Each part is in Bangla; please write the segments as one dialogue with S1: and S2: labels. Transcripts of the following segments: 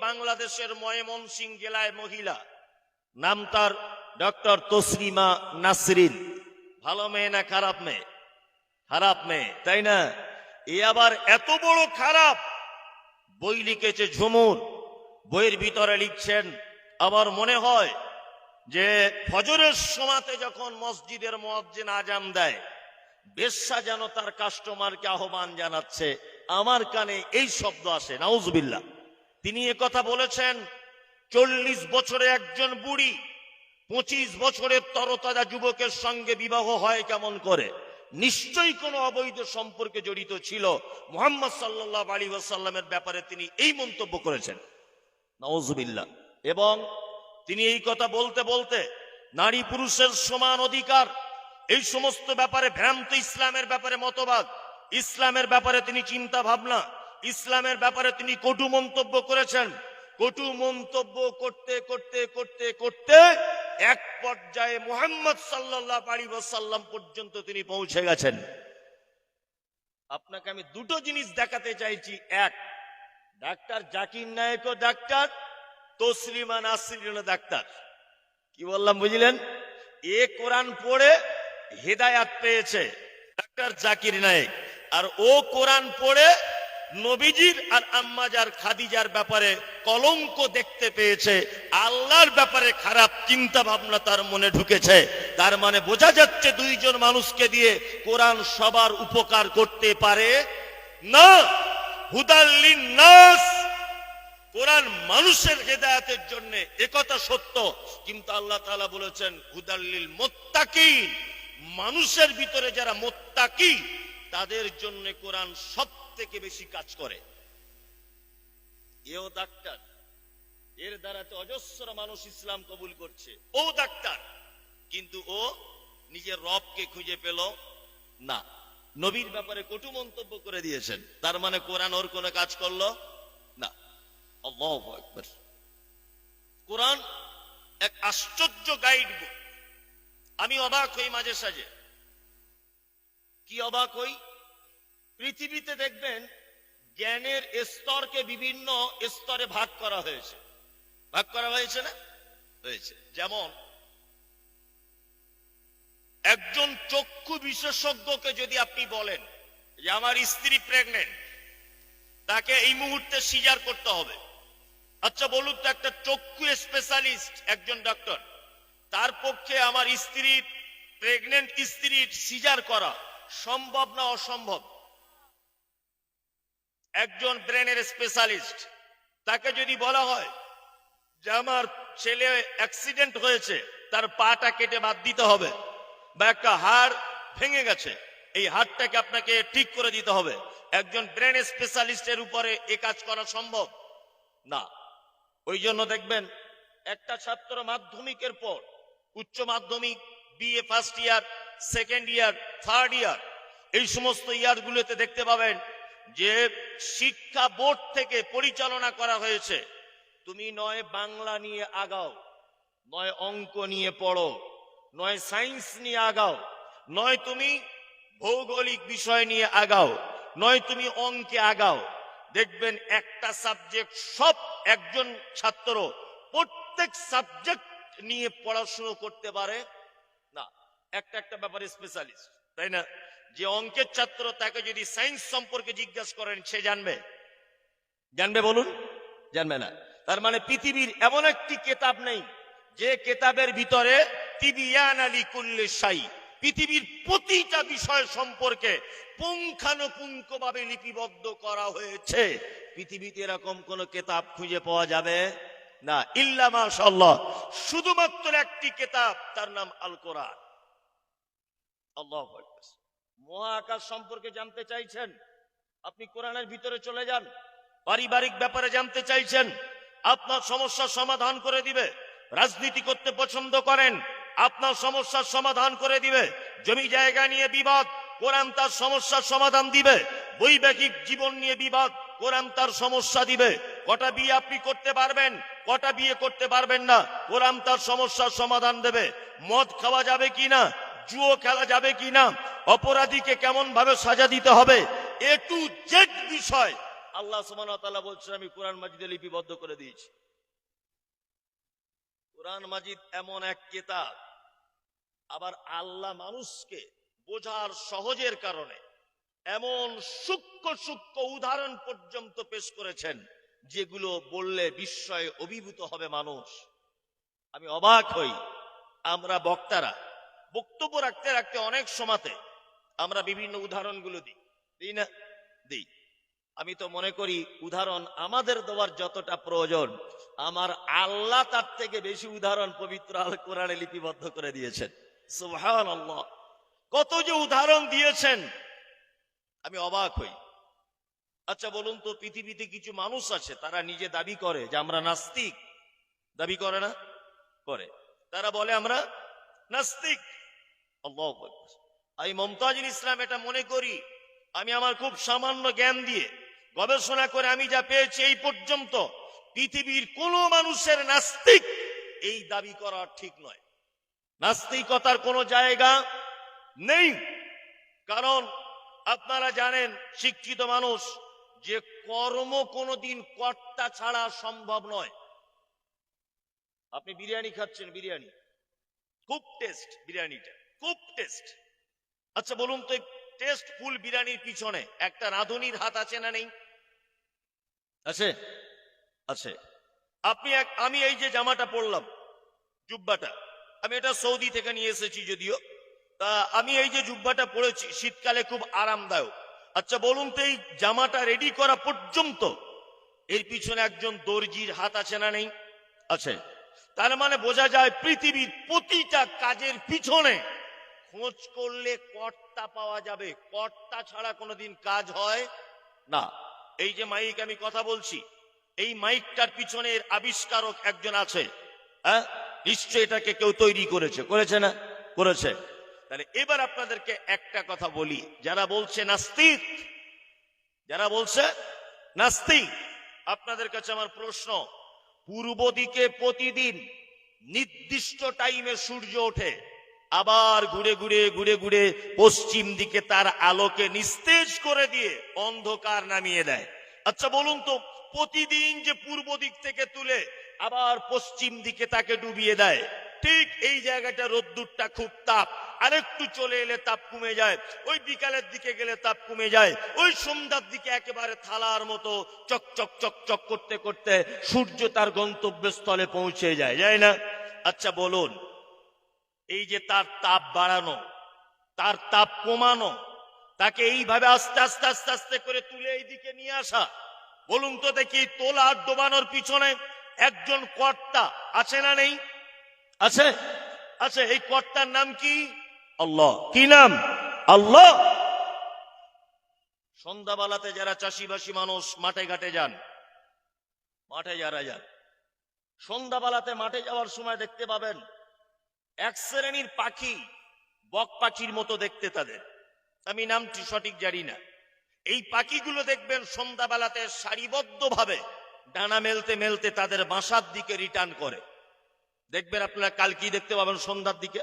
S1: বাংলাদেশের ময়মনসিং জেলায় মহিলা। নাম তার ডক্টর তসলিমা নাসরিন। ভালো মেয়ে না খারাপ মেয়ে? খারাপ মেয়ে, তাই না? এ আবার এত বড় খারাপ! বই লিখেছে ঝুমুর। বইয়ের ভিতরে লিখছেন, আবার মনে হয় যে ফজরের সমাতে যখন মসজিদের মসজিদ আজান দেয় বেশ্যা যেন তার কাস্টমারকে আহ্বান জানাচ্ছে। আমার কানে এই শব্দ আসে নাউজবিল্লা তিনি কথা বলেছেন, চল্লিশ বছরে একজন বুড়ি পঁচিশ বছরের তরতাজা যুবকের সঙ্গে বিবাহ হয় কেমন করে? নিশ্চয়ই কোনো অবৈধ সম্পর্কে জড়িত ছিল। মোহাম্মদ সাল্লাহ আলী ওয়াসাল্লামের ব্যাপারে তিনি এই মন্তব্য করেছেন। নওয়াজবিল্লা এবং তিনি এই কথা বলতে বলতে নারী পুরুষের সমান অধিকার, এই সমস্ত ব্যাপারে ভ্রান্ত ইসলামের ব্যাপারে মতবাদ, ইসলামের ব্যাপারে তিনি চিন্তা ভাবনা ইসলামের ব্যাপারে তিনি কটু মন্তব্য করেছেন। কটু মন্তব্য করতে করতে করতে করতে এক পর্যায়ে মোহাম্মদ সাল্লাহ আলী সাল্লাম পর্যন্ত তিনি পৌঁছে গেছেন। আপনাকে আমি দুটো জিনিস দেখাতে চাইছি। এক, ডাক্তার জাকির নায়কও ডাক্তার, তসলিমা নাসরিনও ডাক্তার। কি বললাম, বুঝলেন? এ কোরআন পড়ে হেদায়াত পেয়েছে ডাক্তার জাকির নায়েক, আর ও কোরআন পড়ে নবীজির আর আম্মাজার খাদিজার ব্যাপারে কলঙ্ক দেখতে পেয়েছে। আল্লাহর ব্যাপারে খারাপ চিন্তা ভাবনা তার মনে ঢুকেছে। তার মানে বোঝা যাচ্ছে দুইজন মানুষকে দিয়ে কোরআন সবার উপকার করতে পারে না। হুদাল্লিন নাস। কোরআন মানুষের হেদায়াতের জন্য একথা সত্য। কিন্তু আল্লাহ তালা বলেছেন, হুদাল্লিল মোত্তাকি মানুষের ভিতরে যারা মোত্তাকি তাদের জন্য কোরআন সব থেকে বেশি কাজ করে। এও ডাক্তার। এর দ্বারা তো অজস্র মানুষ ইসলাম কবুল করছে। ও ডাক্তার। কিন্তু ও নিজের রবকে খুঁজে পেল না। নবীর ব্যাপারে কটু মন্তব্য করে দিয়েছেন। তার মানে কোরআন ওর কোনো কাজ করল না। কোরআন এক আশ্চর্য গাইড বুক আমি অবাক হই মাঝে সাঝে। কি অবাক হই? পৃথিবীতে দেখবেন, জ্ঞানের স্তরকে বিভিন্ন স্তরে ভাগ করা হয়েছে। ভাগ করা হয়েছে না? হয়েছে। যেমন, একজন চক্ষু বিশেষজ্ঞকে যদি আপনি বলেন যে আমার স্ত্রী প্রেগনেন্ট তাকে এই মুহূর্তে সিজার করতে হবে। আচ্ছা বলুন তো, একটা চক্ষু স্পেশালিস্ট একজন ডক্টর তার পক্ষে আমার স্ত্রীর প্রেগনেন্ট স্ত্রীর সিজার করা সম্ভব না অসম্ভব? একজন ব্রেনের স্পেশালিস্ট, তাকে যদি বলা হয় যে আমার ছেলে অ্যাক্সিডেন্ট হয়েছে, তার পাটা কেটে বাদ দিতে হবে বা একটা হাড় ভেঙে গেছে, এই হাড়টাকে আপনাকে ঠিক করে দিতে হবে। একজন ব্রেন স্পেশালিস্টের উপরে এ কাজ করা সম্ভব? না। ওই জন্য দেখবেন, একটা ছাত্র মাধ্যমিকের পর, উচ্চ Madhyamik BA first year second year third year এই সমস্ত ইয়ারগুলোতে দেখতে পাবেন যে শিক্ষা বোর্ড থেকে পরিচালনা করা হয়েছে। তুমি নয় বাংলা নিয়ে আগাও, নয় অঙ্ক নিয়ে পড়ো, নয় সায়েন্স নিয়ে আগাও, নয় তুমি ভৌগোলিক বিষয় নিয়ে আগাও, নয় তুমি অঙ্কে আগাও। দেখবেন একটা সাবজেক্ট সব একজন ছাত্র প্রত্যেক সাবজেক্ট নিয়ে পড়াশুনো করতে পারে একটা একটা ব্যাপারে স্পেশালিস্ট তাই না? যে অঙ্কের ছাত্র তাকে যদি সায়েন্স সম্পর্কে জিজ্ঞাসা করেন, সে জানবে। জানবে বলুন? জানবে না। তার মানে পৃথিবীর এমন একটি কেতাব নেই, যে কেতাবের ভিতরে তিবিয়ান আলী কুল্লে পৃথিবীর প্রতিটা বিষয় সম্পর্কে পুঙ্খানুপুঙ্খ ভাবে লিপিবদ্ধ করা হয়েছে। পৃথিবীতে এরকম কোন কেতাব খুঁজে পাওয়া যাবে? না। ইল্লা মাশাল্লাহ শুধুমাত্র একটি কেতাব, তার নাম আল কোরআন আল্লাহ মহাকাশ সম্পর্কে জানতে চাইছেন? আপনি কোরআনের ভিতরে চলে যান। পারিবারিক ব্যাপারে জানতে চাইছেন? আপনার সমস্যার সমাধান করে দিবে। রাজনীতি করতে পছন্দ করেন? আপনার সমস্যার সমাধান করে দিবে। জমি জায়গা নিয়ে বিবাদ, কোরআন তার সমস্যার সমাধান দিবে। বৈবাহিক জীবন নিয়ে বিবাদ, কোরআন তার সমস্যা দিবে। কটা বিয়ে আপনি করতে পারবেন, কটা বিয়ে করতে পারবেন না, কোরআন তার সমস্যার সমাধান দেবে। মদ খাওয়া যাবে কি না জুয়ো খেলা যাবে কি না অপরাধীকে কেমন ভাবে সাজা দিতে হবে, এ টু জেড বিষয়। আল্লাহ তাআলা বলছেন, আমি কোরআন মাজিদে লিপিবদ্ধ করে দিয়েছি। কোরআন মাজিদ এমন এক কেতাব, আবার আল্লাহ মানুষকে বোঝার সহজের কারণে এমন সূক্ষ্ম সূক্ষ্ম উদাহরণ পর্যন্ত পেশ করেছেন, যেগুলো বললে বিস্ময়ে অভিভূত হবে মানুষ। আমি অবাক হই, আমরা বক্তারা বক্তব্য রাখতে রাখতে অনেক সময়তে আমরা বিভিন্ন উদাহরণগুলো দিই। দিই না? দিই। আমি তো মনে করি উদাহরণ আমাদের দেওয়ার যতটা প্রয়োজন, আমার আল্লাহ তার থেকে বেশি উদাহরণ পবিত্র আল কোরআনে লিপিবদ্ধ করে দিয়েছেন। কত যে উদাহরণ দিয়েছেন, আমি অবাক হই। আচ্ছা বলুন তো, পৃথিবীতে কিছু মানুষ আছে, তারা নিজে দাবি করে যে আমরা নাস্তিক। দাবি করে না? করে। তারা বলে আমরা নাস্তিক। আমি মমতাজুল ইসলাম এটা মনে করি, আমি আমার খুব সামান্য জ্ঞান দিয়ে গবেষণা করে আমি যা পেয়েছি এই পর্যন্ত, পৃথিবীর কোন মানুষের নাস্তিক এই দাবি করা ঠিক নয়। নাস্তিকতার কোনো জায়গা নেই। কারণ আপনারা জানেন, শিক্ষিত মানুষ যে কর্ম কোনোদিন কর্তা ছাড়া সম্ভব নয়। আপনি বিরিয়ানি খাচ্ছেন, বিরিয়ানি। খুব টেস্ট বিরিয়ানিটা। খুব টেস্ট আচ্ছা বলুন তো টেস্ট ফুল বিরিয়ানির পিছনে একটা রাঁধুনির হাত আছে না নেই? আছে? আছে। আপনি এক, আমি এই যে জামাটা পরলাম, জুব্বাটা, আমি এটা সৌদি থেকে নিয়ে এসেছি যদিও, তা আমি এই যে জুব্বাটা পরেছি, শীতকালে খুব আরামদায়ক। আচ্ছা বলুন তো, এই জামাটা রেডি করা পর্যন্ত এর পিছনে একজন দর্জির হাত আছে না নেই? আছে। তার মানে বোঝা যায় পৃথিবীর প্রতিটা কাজের পিছনে খোঁজ করলে কর্তা পাওয়া যাবে। কর্তা ছাড়া কোনোদিন কাজ হয় না। এই যে মাইক আমি কথা বলছি, এই মাইকটার পিছনের আবিষ্কারক একজন আছে হ্যাঁ? নিশ্চয় এটাকে কেউ তৈরি করেছে। করেছে না? করেছে। তাহলে এবার আপনাদেরকে একটা কথা বলি। যারা বলছে নাস্তিক, যারা বলছে নাস্তিক, আপনাদের কাছে আমার প্রশ্ন, পূর্ব দিকে প্রতিদিন নির্দিষ্ট টাইমে সূর্য ওঠে। আবার ঘুরে ঘুরে ঘুরে ঘুরে পশ্চিম দিকে তার আলোকে নিস্তেজ করে দিয়ে অন্ধকার নামিয়ে দেয়। আচ্ছা বলুন তো, প্রতিদিন যে পূর্ব দিক থেকে তুলে আবার পশ্চিম দিকে তাকে ডুবিয়ে দেয়, ঠিক এই জায়গাটা রোদ্দুরটা খুব তাপ, আরেকটু চলে এলে তাপ কমে যায়, ওই বিকালের দিকে গেলে তাপ কমে যায়, ওই সন্ধ্যার দিকে একেবারে থালার মতো চক চক চক চক করতে করতে সূর্য তার গন্তব্যস্থলে পৌঁছে যায় যায় না? আচ্ছা বলুন এই যে তার তাপ বাড়ানো, তার তাপ কমানো, তাকে এইভাবে আস্তে আস্তে আস্তে আস্তে করে তুলে এইদিকে নিয়ে আসা। বলুন তো দেখি, তোলা ডোবানোর পিছনে একজন কর্তা আছে না নেই? আছে? আছে, এই কর্তার নাম কি? আল্লাহ। কি নাম? আল্লাহ। সন্ধ্যাবেলাতে যারা চাষিবাসী মানুষ মাঠে ঘাটে যান, মাঠে যারা যান, সন্ধ্যাবেলাতে মাঠে যাওয়ার সময় দেখতে পাবেন এক শ্রেণির পাখি বক পাখির মতো দেখতে তাদের। আমি নামটি সঠিক জানি না। এই পাখিগুলো দেখবেন সন্ধ্যাবেলাতে সারিবদ্ধভাবে ডানা মেলতে মেলতে তাদের বাসার দিকে রিটার্ন করে। দেখবেন আপনারা কাল কি দেখতে পাবেন সন্ধ্যার দিকে?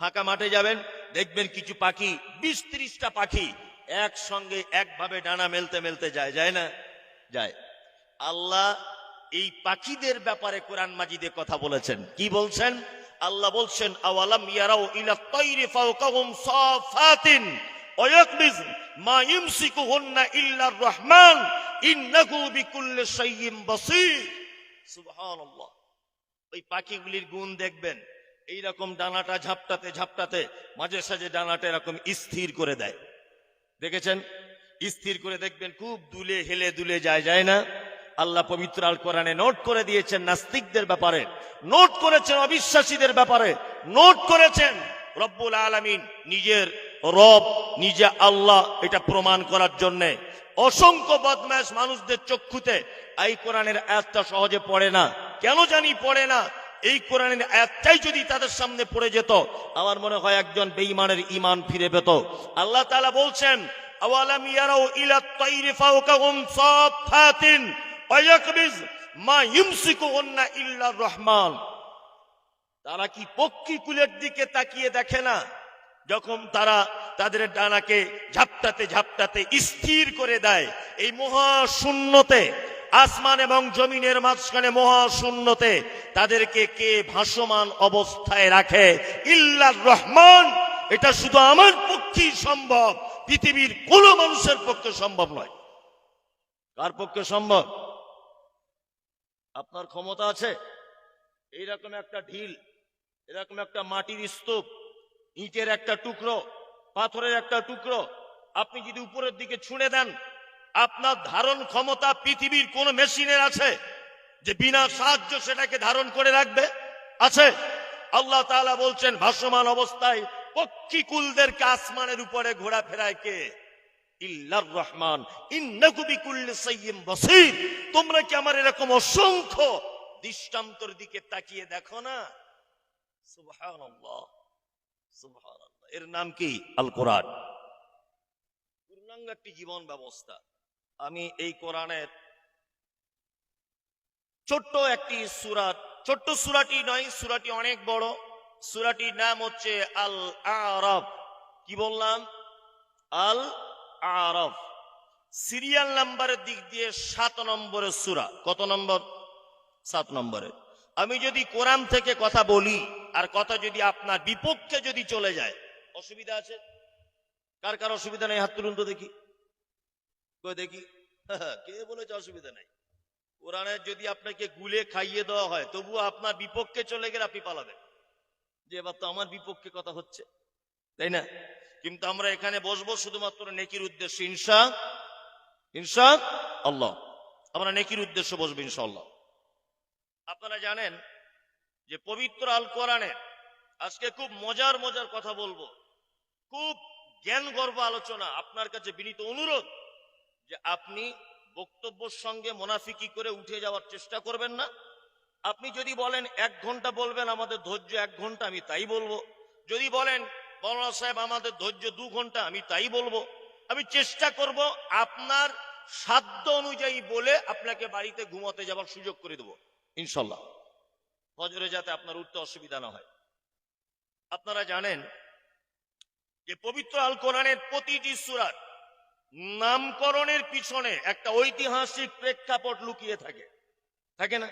S1: ফাঁকা মাঠে যাবেন, দেখবেন কিছু পাখি, বিশ ত্রিশটা পাখি একসঙ্গে একভাবে ডানা মেলতে মেলতে যায় যায় না? যায়। আল্লাহ এই পাখিদের ব্যাপারে কোরআন মাজিদে কথা বলেছেন। কি বলছেন? আল্লাহ বলছেন, আওয়ালাম ইয়ারাও ইলা তাইরি ফাওকাহুম সাফাতিন ওয়াকবিজ মা ইমসিকুহুন্না ইল্লার রহমান, ইন্নাহু বিকুল্লি শাইইন বাসীর। সুবহানাল্লাহ। ওই পাখিগুলির গুণ দেখবেন এই রকম ডানাটা ঝাপটাতে ঝাপটাতে, মাঝে সাঝে ডানাটা এরকম স্থির করে দেয়। দেখেছেন? স্থির করে দেখবেন, খুব দুলে হেলে দুলে যায় যায় না? আল্লাহ পবিত্র আল কোরআনে নোট করে দিয়েছেন নাস্তিকদের ব্যাপারে, নোট করেছেন অবিশ্বাসীদের ব্যাপারে, নোট করেছেন রব্বুল আলামিন নিজের রব, নিজে আল্লাহ এটা প্রমাণ করার জন্যে। অসংখ্য বদমাস মানুষদের চক্ষুতে এই কোরআনের আয়াতটা সহজে পড়ে না। কেন জানি পড়ে না? এই কোরআনের আয়াতটাই যদি তাদের সামনে পড়ে যেত, আমার মনে হয় একজন বেঈমানের ইমান ফিরে পেত। আল্লাহ তাআলা বলছেন, আওয়ালাম ইয়ারাও ইলা তাইরি ফাওকাহুম সাফাতিন রহমান। তারা কি পক্ষী কুলের দিকে তাকিয়ে দেখে না? যখন তারা তাদের ডানাকে ঝাপটাতে ঝাপটাতে স্থির করে দেয়, এই মহাশূন্যতে, আসমান এবং জমিনের মাঝখানে মহাশূন্যতে, তাদেরকে কে ভাসমান অবস্থায় রাখে? ইল্লার রহমান! এটা শুধু আমার পক্ষেই সম্ভব, পৃথিবীর কোনো মানুষের পক্ষে সম্ভব নয়। কার পক্ষে সম্ভব? আপনার ক্ষমতা আছে? এইরকম একটা ঢিল, এরকম একটা মাটির স্তূপ, ইটের একটা টুকরো, পাথরের একটা টুকরো, আপনি যদি উপরের দিকে ছুঁড়ে দেন, আপনার ধারণ ক্ষমতা পৃথিবীর কোন মেশিনের আছে যে বিনা সাহায্য সেটাকে ধারণ করে রাখবে? আছে? আল্লাহ বলছেন, ভাসমান অবস্থায় পক্ষীকুলদেরকে আসমানের উপরে ঘোরাফেরায় কে? ইল্লার রহমান তোমরা কি আমার এরকম অসংখ্য দৃষ্টান্তর দিকে তাকিয়ে দেখো না? এর নাম কি? আল কোরআন পূর্ণাঙ্গ একটি জীবন ব্যবস্থা। আমি এই কোরআনের ছোট্ট একটি সুরাত ছোট্ট সুরাটি নয়, সুরাটি অনেক বড়। সুরাটির নাম হচ্ছে আল আরব কি বললাম? আল আরব সিরিয়াল নাম্বারের দিক দিয়ে সাত নম্বরের সুরা। কত নম্বর? সাত নম্বরে। আমি যদি কোরআন থেকে কথা বলি, আর কথা যদি আপনার বিপক্ষে যদি চলে যায়, অসুবিধা আছে? কার কার অসুবিধা নেই? হাত তুলুন তো দেখি। দেখি? কে বলেছে অসুবিধা নাই? কোরআনের যদি আপনাকে গুলে খাইয়ে দেওয়া হয়, তবুও আপনার বিপক্ষে চলে গেলে আপনি পালাবেন। যে এবার তো আমার বিপক্ষে কথা হচ্ছে। তাই না? কিন্তু আমরা এখানে বসবো শুধুমাত্র নেকির উদ্দেশ্যে ইনসা ইনসা আল্লাহ। আমরা নেকির উদ্দেশ্যে বসবো ইনশাআল্লাহ আপনারা জানেন যে পবিত্র আল কোরআনে আজকে খুব মজার মজার কথা বলব। খুব জ্ঞান গর্ব আলোচনা আপনার কাছে বিনীত অনুরোধ যে আপনি বক্তব্যের সঙ্গে মোনাফিকি করে উঠে যাওয়ার চেষ্টা করবেন না। আপনি যদি বলেন, এক ঘণ্টা বলবেন, আমাদের ধৈর্য এক ঘণ্টা, আমি তাই বলব। যদি বলেন বড় সাহেব, আমাদের ধৈর্য দু ঘণ্টা, আমি তাই বলব। আমি চেষ্টা করব আপনার সাধ্য অনুযায়ী বলে আপনাকে বাড়িতে ঘুমাতে যাওয়ার সুযোগ করে দেবো, ইনশাল্লাহ। ফজরে যাতে আপনার উঠতে অসুবিধা না হয়। আপনারা জানেন যে পবিত্র আল কোরআনের প্রতিটি সুরার নামকরণের পিছনে একটা ঐতিহাসিক প্রেক্ষাপট লুকিয়ে থাকে। থাকে না?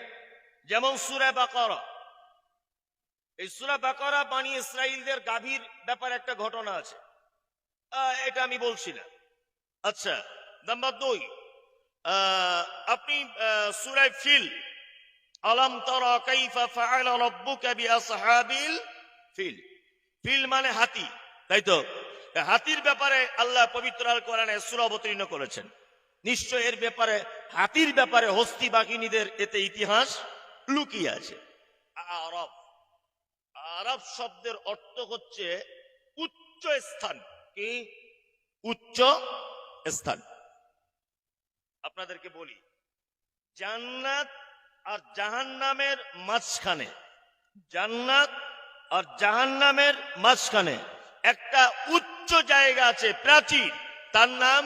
S1: যেমন সুরা বাকরা এই সুরা বাকরা বাণী ইসরায়েলদের গাভীর ব্যাপারে একটা ঘটনা আছে। এটা আমি বলছি না। আচ্ছা নাম্বার দুই আপনি সুরায় ফিল, আলম তরা কাইফা ফাআলা রাব্বুকা বিআসহাবিল ফিল। ফিল মানে হাতি, তাই তো? হাতির ব্যাপারে আল্লাহ পবিত্র আল কোরআনে সূরা অবতীর্ণ করেছেন। নিশ্চয় এর ব্যাপারে, হাতির ব্যাপারে হস্তি বাঘিনীদের এতে ইতিহাস লুকিয়ে আছে। আরব। আরব শব্দের অর্থ হচ্ছে উচ্চ স্থান। কি? উচ্চ স্থান। আপনাদেরকে বলি জান্নাত আর জাহান্নামের মাঝখানে জান্নাত আর জাহান্নামের মাঝখানে একটা উচ্চ জায়গা আছে প্রাচীর। তার নাম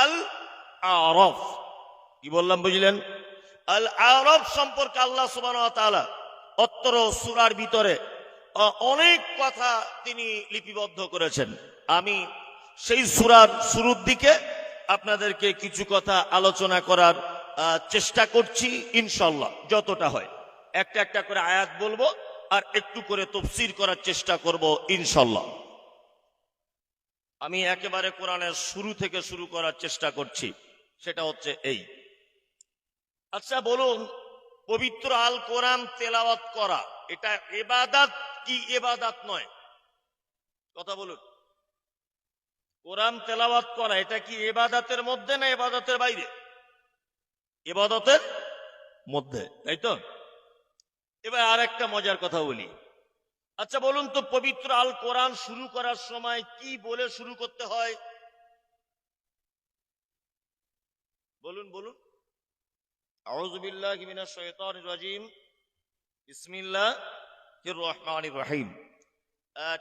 S1: আল আরফ কি বললাম বুঝলেন? আল আরব সম্পর্কে আল্লাহ সুবান অত্তর সুরার ভিতরে অনেক কথা তিনি লিপিবদ্ধ করেছেন। আমি সেই সুরার শুরুর দিকে আপনাদেরকে কিছু কথা আলোচনা করার চেষ্টা করছি ইনশাল্লাহ যতটা হয়। একটা একটা করে আয়াত বলব আর একটু করে তফসির করার চেষ্টা করব ইনশাল্লাহ আমি একেবারে কোরআনের শুরু থেকে শুরু করার চেষ্টা করছি, সেটা হচ্ছে এই। আচ্ছা বলুন, পবিত্র আল কোরআন তেলাওয়াত করা, এটা এবাদাত কি এবাদাত নয়? কথা বলুন। কোরআন তেলাওয়াত করা, এটা কি এবাদাতের মধ্যে না এবাদতের বাইরে? এবাদতের মধ্যে, তাই তো? এবার আর একটা মজার কথা বলি। আচ্ছা বলুন তো, পবিত্র আল কোরআন শুরু করার সময় কি বলে শুরু করতে হয়? বলুন বলুন। আউযু বিল্লাহি মিনাশ শাইতানির রাজিম। বিসমিল্লাহির রহিম।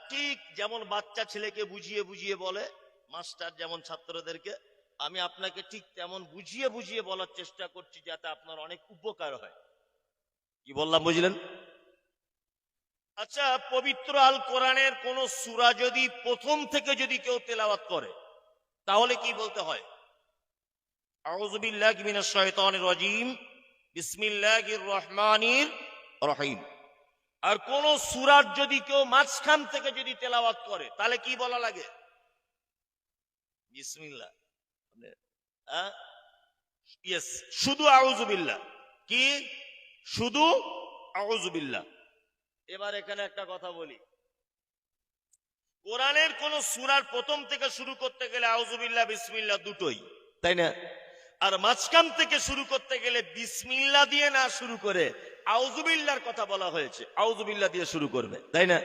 S1: ঠিক যেমন বাচ্চা ছেলেকে বুঝিয়ে বুঝিয়ে বলে, মাস্টার যেমন ছাত্রদেরকে, আমি আপনাকে ঠিক তেমন বুঝিয়ে বুঝিয়ে বলার চেষ্টা করছি যাতে আপনার অনেক উপকার হয়। কি বললাম, বুঝলেন? আচ্ছা পবিত্র আল কোরআনের কোন সূরা যদি প্রথম থেকে যদি কেউ তেলাওয়াত করে, তাহলে কি বলতে হয়? রহমানির রহিম। আর কোন সুরার যদি কেউ মাঝখান থেকে যদি তেলাওয়াত করে, তাহলে কি বলা লাগে? বিসমিল্লাহ। ইয়েস শুধু আউযু বিল্লাহ কি? শুধু আউযু বিল্লাহ এবার এখানে একটা কথা বলি। কোরআনের কোন সুরার প্রথম থেকে শুরু করতে গেলে আউজুবিল্লাহ বিসমিল্লাহ দুটোই, তাই না? আর মাঝখান থেকে শুরু করতে গেলে বিসমিল্লা দিয়ে না শুরু করে আউজুবিল্লার কথা বলা হয়েছে। আউজুবিল্লাহ দিয়ে শুরু করবে, তাই না?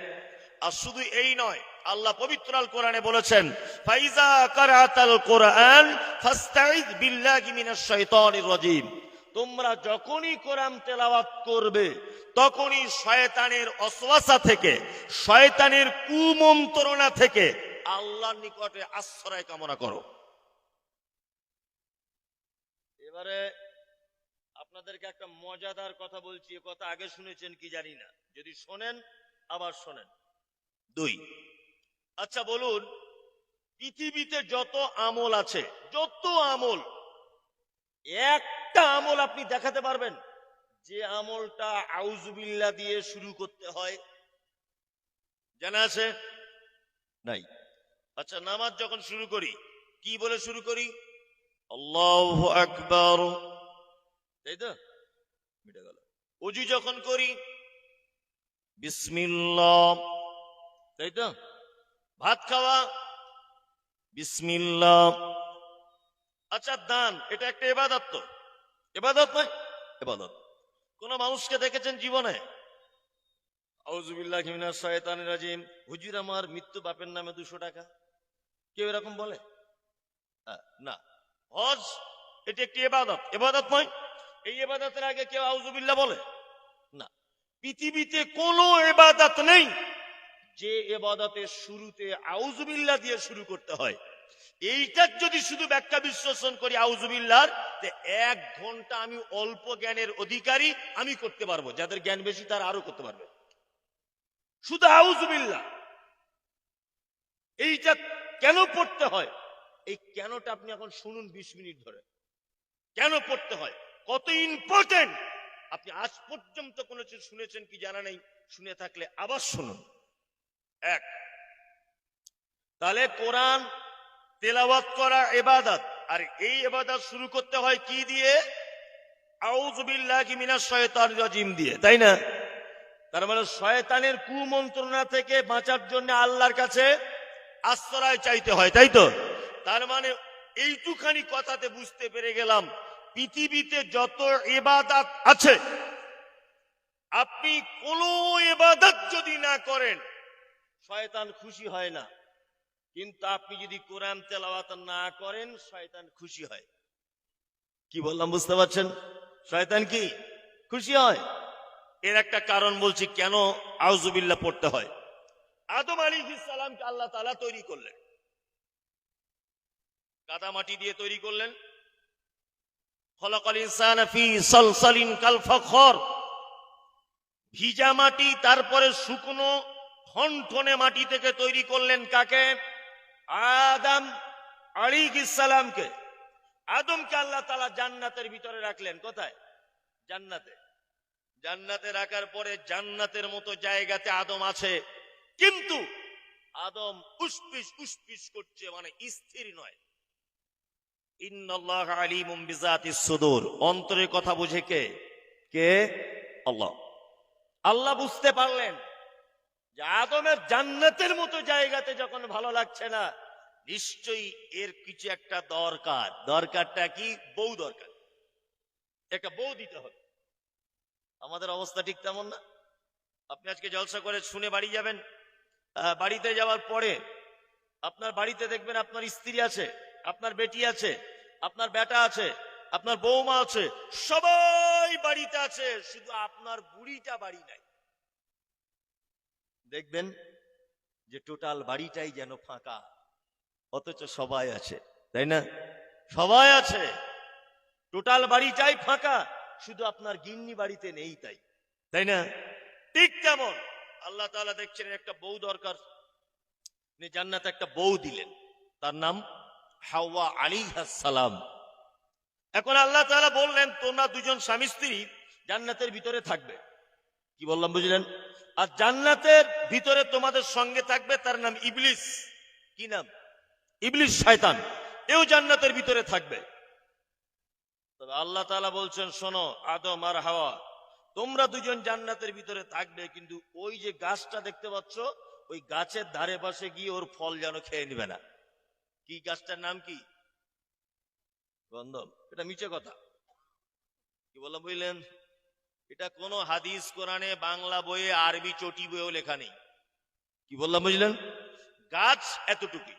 S1: আর শুধু এই নয়, আল্লাহ পবিত্র আল কোরআনে বলেছেন, ফাইজা কারাতাল কোরআন ফাস্তাইজ বিল্লাহি মিনাশ শাইতানির রাজিম। তোমরা যখনই কোরআন তেলাওয়াত করবে, তখনই শয়তানের অসওয়াসা থেকে, শয়তানের কুমন্ত্রণা থেকে আল্লাহর নিকটে আশ্রয় কামনা করো। এবারে আপনাদেরকে একটা মজাদার কথা বলছি, এ কথা আগে শুনেছেন কি জানি না। যদি শোনেন, আবার শোনেন। দুই। আচ্ছা বলুন, পৃথিবীতে যত আমল আছে, যত আমল, একটা আমল আপনি দেখাতে পারবেন। যে আমলটা আউজুবিল্লা দিয়ে শুরু করতে হয়। জানা আছে? নাই। আচ্ছা নামাজ যখন শুরু করি, কি বলে শুরু করি? আল্লাহ আকবর। তাই তো মিটে গেল। অজু যখন করি বিসমিল্লাহ। তাই তো ভাত খাওয়া বিসমিল্লাহ। আচ্ছা দান এটা একটা এবাদত তো। এবাদত নয় এবাদত। কোন মানুষকে দেখেছেন জীবনে? আউজুবিল্লাহ হিমিনা শয়তান রাজিম। হুজুর আমার মৃত্যু বাপের নামে দুশো টাকা। কেউ এরকম বলে? না। হজ এটি একটি এবাদত। এবাদত নয় এই এবাদতের আগে কেউ আউজুবিল্লাহ বলে? না। পৃথিবীতে কোনো এবাদত নেই যে এবাদতের শুরুতে আউজুবিল্লাহ দিয়ে শুরু করতে হয়। এইটার যদি শুধু ব্যাখ্যা বিশ্লেষণ করি আউজুবিল্লার এক ঘণ্টা আমি অল্প জ্ঞানের অধিকারী আমি করতে পারব। যাদের জ্ঞান বেশি, তারা আরও করতে পারবে। শুধু আউজুবিল্লাহ এইটা কেন পড়তে হয়? এই কেনটা আপনি এখন শুনুন বিশ মিনিট ধরে। কেন পড়তে হয়? কত ইম্পর্টেন্ট আপনি আজ পর্যন্ত কোনো কিছু শুনেছেন কি জানা নেই? শুনে থাকলে আবার শুনুন। এক, তাহলে কোরআন, তেলাওয়াত করা এবাদত আর এই এবাদত শুরু করতে হয় কি দিয়ে? রাজিম দিয়ে, তাই না? তার মানে শয়তানের কুমন্ত্রণা থেকে বাঁচার জন্য আল্লাহর কাছে আশ্রয় চাইতে হয়, তাই তো? তার মানে এইটুখানি কথাতে বুঝতে পেরে গেলাম পৃথিবীতে যত এবাদাত আছে, আপনি কোন এবাদত যদি না করেন, শয়তান খুশি হয় না। কিন্তু আপনি যদি কোরআন তেলাওয়াত না করেন, শয়তান খুশি হয়। কি বললাম বুঝতে পারছেন? শয়তান কি? খুশি হয়। এর একটা কারণ বলছি, কেন আউজুবিল্লাহ পড়তে হয়? আদম আলী সালামকে আল্লাহ তালা তৈরি করলেন। কাদা মাটি দিয়ে তৈরি করলেন। ভিজা মাটি, তারপরে শুকনো ঠনঠনে মাটি থেকে তৈরি করলেন কাকে? আদম আলী সালামকে। আদমকে আল্লাহ তালা জান্নাতের ভিতরে রাখলেন। কোথায়? জান্নাতে। জান্নাতে রাখার পরে জান্নাতের মতো জায়গাতে আদম আছে। কিন্তু আদম উসপিস উসপিস করছে মানে স্থির নয়। অন্তরের কথা বুঝে কে? কে? আল্লাহ। আল্লাহ বুঝতে পারলেন যে আদমের জান্নাতের মতো জায়গাতে যখন ভালো লাগছে না, নিশ্চয়ই এর কিছু একটা দরকার। দরকারটা কি? বউ দরকার। একটা বউ দিতে হবে। আমাদের অবস্থা ঠিক তেমন না। আপনি আজকে জলসা করে শুনে বাড়ি যাবেন। বাড়িতে যাওয়ার পরে আপনার বাড়িতে দেখবেন আপনার স্ত্রী আছে। আপনার বেটি আছে, আপনার বেটা আছে, আপনার বৌমা আছে, সবাই বাড়িতে আছে, শুধু আপনার বুড়িটা বাড়ি নাই। দেখবেন যে টোটাল বাড়িটাই যেন ফাঁকা, অথচ সবাই আছে, তাই না? সবাই আছে, টোটাল বাড়িটাই ফাঁকা, শুধু আপনার গিন্নি বাড়িতে নেই তাই তাই না? ঠিক তেমন, আল্লাহ তাআলা দেখছেন একটা বউ দরকার জান্নাতে একটা বউ দিলেন, তার নাম হাওয়া আলাইহাস সালাম। এখন আল্লাহ তাআলা বললেন, তোমরা দুজন স্বামী স্ত্রী জান্নাতের ভিতরে থাকবে। কি বললাম, বুঝলেন? আর জান্নাতের ভিতরে তোমাদের সঙ্গে থাকবে তার নাম ইবলিস। কি নাম? ইবলিস শয়তান। এও জান্নাতের ভিতরে থাকবে। তবে আল্লাহ তাআলা বলছেন, শোনো, আদম আর হাওয়া, তোমরা দুজন জান্নাতের ভিতরে থাকবে, কিন্তু ওই যে গাছটা দেখতে পাচ্ছ, ওই গাছের ধারে পাশে গিয়ে ওর ফল যেন খেয়ে নিবে না। কি গাছটার নাম কি? গন্ধম। এটা মিছে কথা। কি বললাম বুঝলেন? এটা কোন হাদিস, কোরআনে, বাংলা বইয়ে, আরবি চটি বইয়েও লেখা নেই। কি বললাম বুঝলেন? গাছ এতটুকুই।